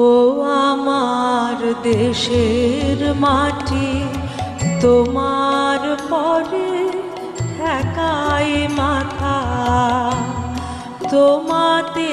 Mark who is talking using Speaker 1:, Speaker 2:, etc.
Speaker 1: ও আমার দেশের মাটি তোমার পরে একাই মাথা। তোমাতে